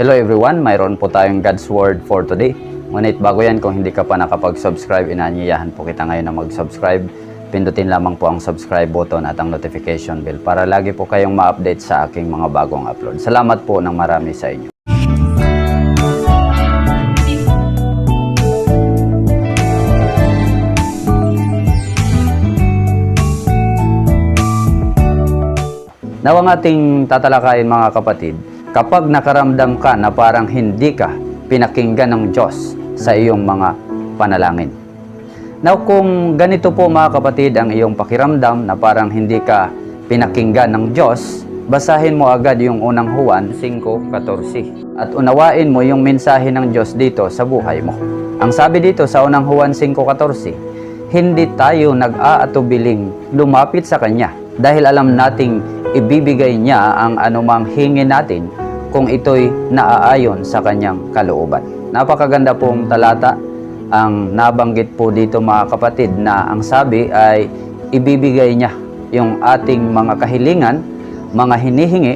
Hello everyone, mayroon po tayong God's Word for today. Ngunit bago yan, kung hindi ka pa nakapag-subscribe, inaanyayahan po kita ngayon na mag-subscribe. Pindutin lamang po ang subscribe button at ang notification bell para lagi po kayong ma-update sa aking mga bagong upload. Salamat po ng marami sa inyo. Now ating tatalakayin mga kapatid, kapag nakaramdam ka na parang hindi ka pinakinggan ng Diyos sa iyong mga panalangin. Now kung ganito po mga kapatid ang iyong pakiramdam na parang hindi ka pinakinggan ng Diyos, basahin mo agad yung unang Juan 5.14 at unawain mo yung mensahe ng Diyos dito sa buhay mo. Ang sabi dito sa unang Juan 5.14, hindi tayo nag-aatubiling lumapit sa Kanya dahil alam nating ibibigay niya ang anumang hingi natin kung ito'y naaayon sa kanyang kalooban. Napakaganda pong talata ang nabanggit po dito mga kapatid na ang sabi ay ibibigay niya yung ating mga kahilingan, mga hinihingi,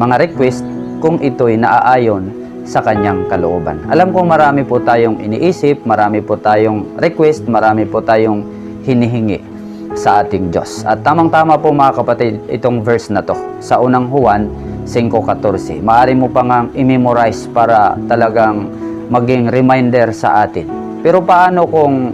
mga request kung ito'y naaayon sa kanyang kalooban. Alam kong marami po tayong iniisip, marami po tayong request, marami po tayong hinihingi sa ating Diyos. At tamang-tama po mga kapatid itong verse na to sa unang Juan 5.14. Maaari mo pa nga i-memorize para talagang maging reminder sa atin. Pero paano kung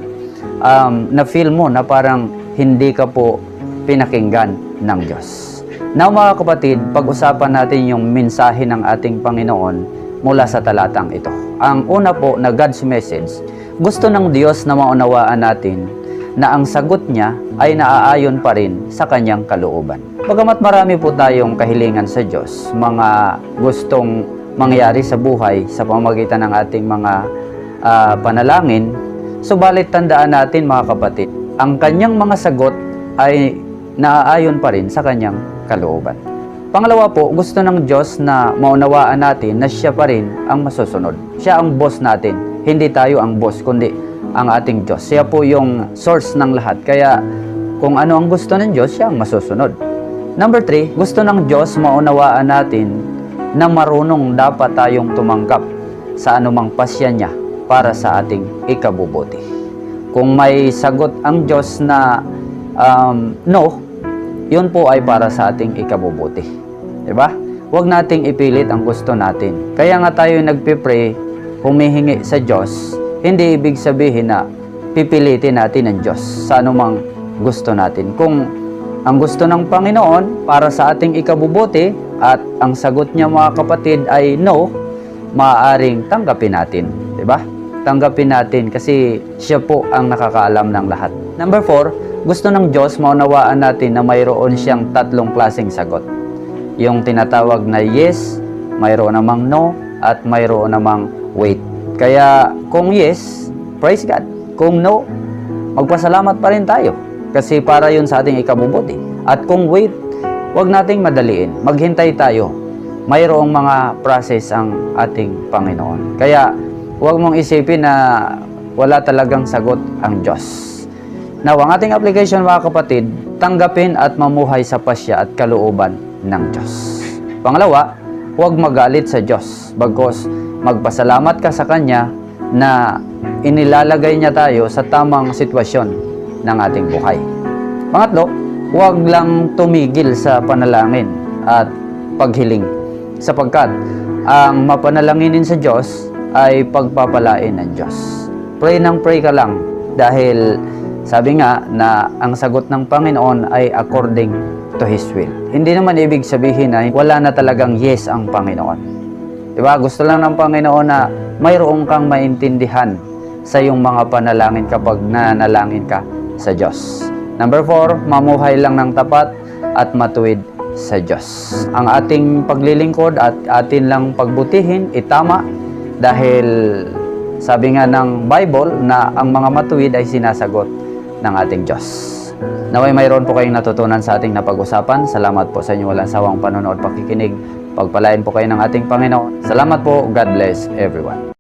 um, na-feel mo na parang hindi ka po pinakinggan ng Diyos? Now mga kapatid, pag-usapan natin yung mensahe ng ating Panginoon mula sa talatang ito. Ang una po na God's message, gusto ng Diyos na maunawaan natin na ang sagot niya ay naaayon pa rin sa kanyang kalooban. Bagamat marami po tayong kahilingan sa Diyos, mga gustong mangyari sa buhay sa pamagitan ng ating mga ah, panalangin, subalit tandaan natin mga kapatid, ang kanyang mga sagot ay naaayon pa rin sa kanyang kalooban. Pangalawa po, gusto ng Diyos na maunawaan natin na siya pa rin ang masusunod. Siya ang boss natin, hindi tayo ang boss, kundi ang ating Diyos. Siya po yung source ng lahat. Kaya kung ano ang gusto ng Diyos, siya ang masusunod. Number three, gusto ng Diyos maunawaan natin na marunong dapat tayong tumanggap sa anumang pasya niya para sa ating ikabubuti. Kung may sagot ang Diyos na um, no, yun po ay para sa ating ikabubuti. Diba? Huwag nating ipilit ang gusto natin. Kaya nga tayo nagpipray, humihingi sa Diyos, hindi ibig sabihin na pipilitin natin ang Diyos sa anumang gusto natin. Kung ang gusto ng Panginoon para sa ating ikabubuti at ang sagot niya mga kapatid ay no, maaaring tanggapin natin. 'di ba? Tanggapin natin kasi siya po ang nakakaalam ng lahat. Number four, gusto ng Diyos maunawaan natin na mayroon siyang tatlong klaseng sagot. Yung tinatawag na yes, mayroon namang no, at mayroon namang wait. Kaya kung yes, praise God. Kung no, magpasalamat pa rin tayo. Kasi para yun sa ating ikabubuti. At kung wait, wag nating madaliin. Maghintay tayo. Mayroong mga process ang ating Panginoon. Kaya huwag mong isipin na wala talagang sagot ang Diyos. Now, ang ating application mga kapatid, tanggapin at mamuhay sa pasya at kalooban ng Diyos. Pangalawa, huwag magalit sa Diyos. Bagkos magpasalamat ka sa Kanya na inilalagay niya tayo sa tamang sitwasyon ng ating buhay. Pangatlo, huwag lang tumigil sa panalangin at paghiling sapagkat ang mapanalanginin sa Diyos ay pagpapalain ng Diyos. Pray ng pray ka lang dahil sabi nga na ang sagot ng Panginoon ay according to His will. Hindi naman ibig sabihin na wala na talagang yes ang Panginoon. Diba? Gusto lang ng Panginoon na mayroong kang maintindihan sa iyong mga panalangin kapag nanalangin ka sa Diyos. Number four, mamuhay lang ng tapat at matuwid sa Diyos. Ang ating paglilingkod at atin lang pagbutihin, itama dahil sabi nga ng Bible na ang mga matuwid ay sinasagot ng ating Diyos. Naway mayroon po kayong natutunan sa ating napag-usapan. Salamat po sa inyong walang sawang panonood pakikinig. Pagpalain po kayo ng ating Panginoon. Salamat po. God bless everyone.